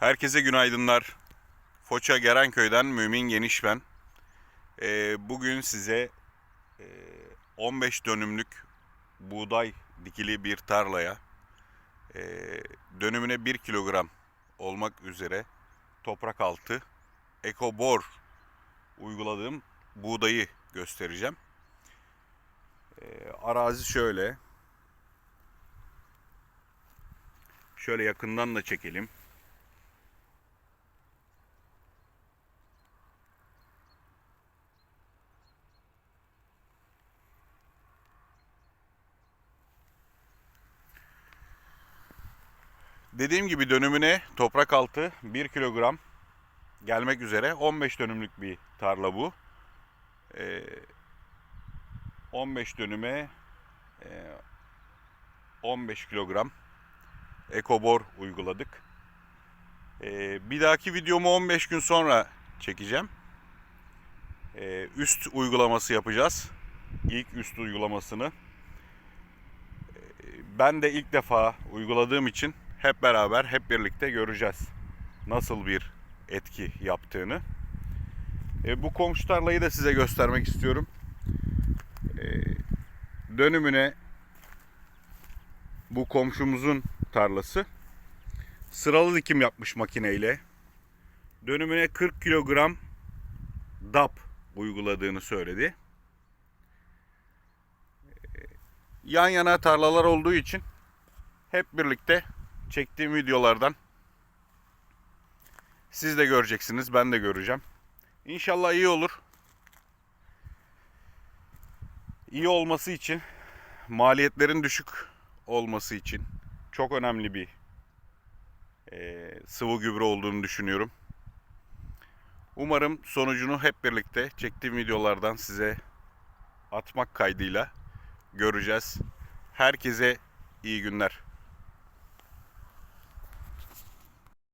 Herkese günaydınlar. Foça Gerenköy'den Mümin Geniş ben. Ee, bugün size e, 15 dönümlük buğday dikili bir tarlaya e, dönümüne 1 kilogram olmak üzere toprak altı ekobor uyguladığım buğdayı göstereceğim. Ee, arazi şöyle. Şöyle yakından da çekelim. Dediğim gibi dönümüne toprak altı 1 kilogram gelmek üzere 15 dönümlük bir tarla bu. Ee, 15 dönüme e, 15 kilogram ekobor uyguladık. Ee, bir dahaki videomu 15 gün sonra çekeceğim. Ee, üst uygulaması yapacağız. İlk üst uygulamasını. Ee, ben de ilk defa uyguladığım için hep beraber hep birlikte göreceğiz. Nasıl bir etki yaptığını. Ee, bu komşu tarlayı da size göstermek istiyorum. Ee, dönümüne bu komşumuzun tarlası sıralı dikim yapmış makineyle. Dönümüne 40 kilogram DAP uyguladığını söyledi. Ee, Yan yana tarlalar olduğu için hep birlikte çektiğim videolardan siz de göreceksiniz, ben de göreceğim. İnşallah iyi olur. İyi olması için, maliyetlerin düşük olması için çok önemli bir eee, sıvı gübre olduğunu düşünüyorum. Umarım sonucunu hep birlikte çektiğim videolardan size atmak kaydıyla göreceğiz. Herkese iyi günler.